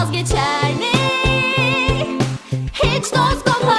vazgeçer mi? Hiç dost kopar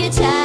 get tired.